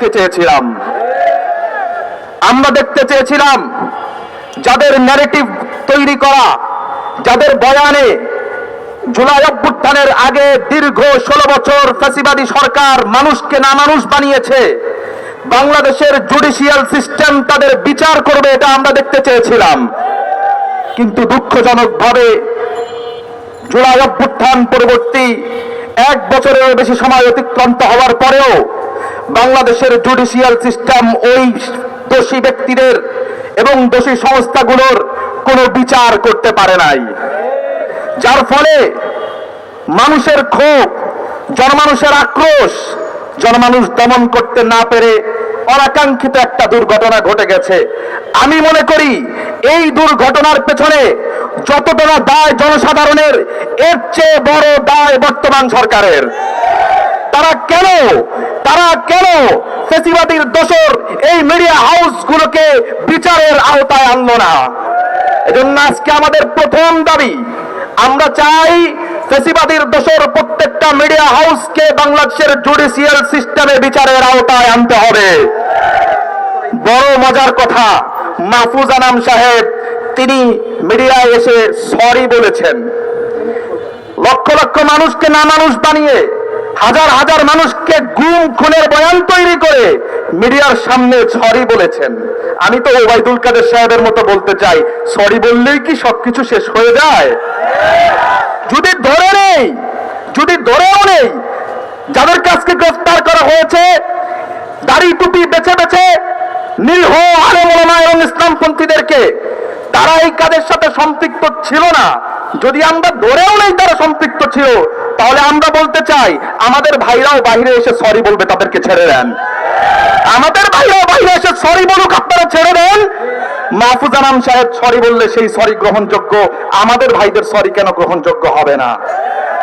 দেখতে চেয়েছিলাম। আমরা দেখতে চেয়েছিলাম যাদের ন্যারেটিভ তৈরি করা, যাদের বয়ানে জুলাই অভ্যুত্থানের আগে দীর্ঘ ষোলো বছর ফ্যাসিবাদী সরকার মানুষকে না মানুষ বানিয়েছে, বাংলাদেশের জুডিশিয়াল সিস্টেম তাদের বিচার করবে এটা আমরা দেখতে চেয়েছিলাম। কিন্তু দুঃখজনকভাবে জুলাই অভ্যুত্থান পরবর্তী এক বছরের বেশি সময় অতিক্রান্ত হওয়ার পরেও বাংলাদেশের জুডিশিয়াল সিস্টেম ওই দোষী ব্যক্তিদের এবং দোষী সংস্থাগুলোর কোনো বিচার করতে পারে নাই। যার ফলে মানুষের ক্ষোভ, জনমানুষের আক্রোশ, জনমানুষ দমন করতে না পেরে অনাকাঙ্ক্ষিত একটা দুর্ঘটনা ঘটে গেছে। আমি মনে করি এই দুর্ঘটনার পেছনে যতটা দায় জনসাধারণের, এর চেয়ে বড় দায় বর্তমান সরকারের। তারা কেন? তারা কেন ফেসিবাদীর দোষর এই মিডিয়া হাউসগুলোকে বিচারের আওতায় আনলো না? এজন্য আজকে আমাদের প্রথম দাবি, আমরা চাই ফেসিবাদীর দোষর প্রত্যেকটা মিডিয়া হাউসকে বাংলাদেশের জুডিশিয়াল সিস্টেমে বিচারের আওতায় আনতে হবে। বড় মজার কথা, মাহফুজ আনাম সাহেব তিনি মিডিয়ায় এসে সরি বলেছেন। লক্ষ লক্ষ মানুষকে না মানুষ বানিয়ে হাজার হাজার মানুষকে গুম, খুনের বয়ান তৈরি করে মিডিয়ার সামনে সরি বলেছেন। আমি তো ওবায়দুল কাদের সাহেবের মতো বলতে চাই, সরি বললেই কি সবকিছু শেষ হয়ে যায়? যদি ধরে নেই, যদি ধরেও নেই, যাদের কাছকে গ্রেফতার করা হয়েছে, দাড়ি টুপি বেছে বেছে নিরীহ আলেমা এবং ইসলামপন্থীদেরকে তারা এই কাজের সাথে সম্পৃক্ত ছিল না? যদি আমরা ধরেও নেই তারা সম্পৃক্ত ছিল, তাহলে আমরা চাই, আমাদের ভাইরাও বাইরে এসে সরি বলবে, তাদেরকে ছেড়ে দেন। আমাদের ভাইরাও বাইরে এসে সরি বলুক, আপনারা ছেড়ে দেন। সাহেব সরি বললে সেই সরি গ্রহণযোগ্য, আমাদের ভাইদের সরি কেন গ্রহণযোগ্য হবে না?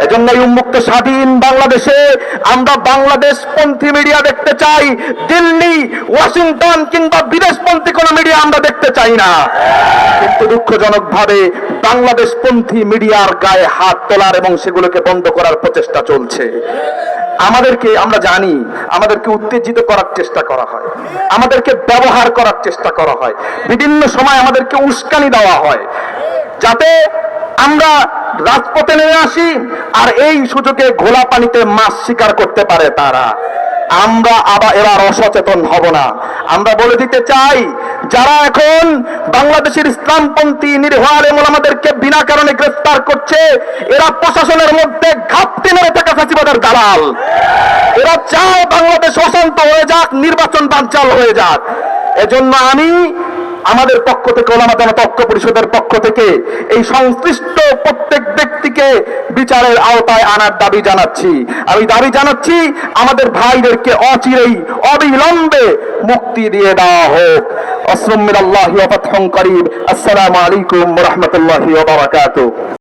এজন্য এই উন্মুক্ত স্বাধীন বাংলাদেশে আমরা বাংলাদেশ পন্থী মিডিয়া দেখতে চাই, দিল্লি, ওয়াশিংটন কিংবা বিদেশপন্থী কোন মিডিয়া আমরা দেখতে চাই না। কিন্তু দুঃখজনক বাংলাদেশ পন্থী মিডিয়ার গায়ে হাত তোলার এবং সেগুলোকে বন্ধ করার প্রচেষ্টা চলছে। আমাদেরকে, আমরা জানি, আমাদেরকে উত্তেজিত করার চেষ্টা করা হয়। আমাদেরকে ব্যবহার করার চেষ্টা করা হয়। বিভিন্ন সময় আমাদেরকে উস্কানি দেওয়া হয়। যাতে আমরা রাজপথে নেমে আসি আর এই সুযোগে ঘোলা পানিতে মাছ শিকার করতে পারে তারা। আমরা আবার এবার অসচেতন হব না। আমরা বলে দিতে চাই, যারা এখন বাংলাদেশের ইসলামপন্থী আমাদেরকে বিনা কারণে গ্রেফতার করছে, এরা প্রশাসনের মধ্যে ঘাপটি মেরে থাকা ফাঁসিবাদের দালাল। এরা চায় বাংলাদেশ অশান্ত হয়ে যাক, নির্বাচন বানচাল হয়ে যাক। এজন্য আমি আমাদের পক্ষ থেকে, ওলামা জনতা ঐক্য পরিষদের পক্ষ থেকে এই সংশ্লিষ্ট প্রত্যেক ব্যক্তিকে বিচারের আওতায় আনার দাবি জানাচ্ছি। আমি দাবি জানাচ্ছি, আমাদের ভাইদেরকে অচিরেই অবিলম্বে মুক্তি দিয়ে দেওয়া হোক। أصل من الله وفتح قريب. السلام عليكم ورحمة الله وبركاته.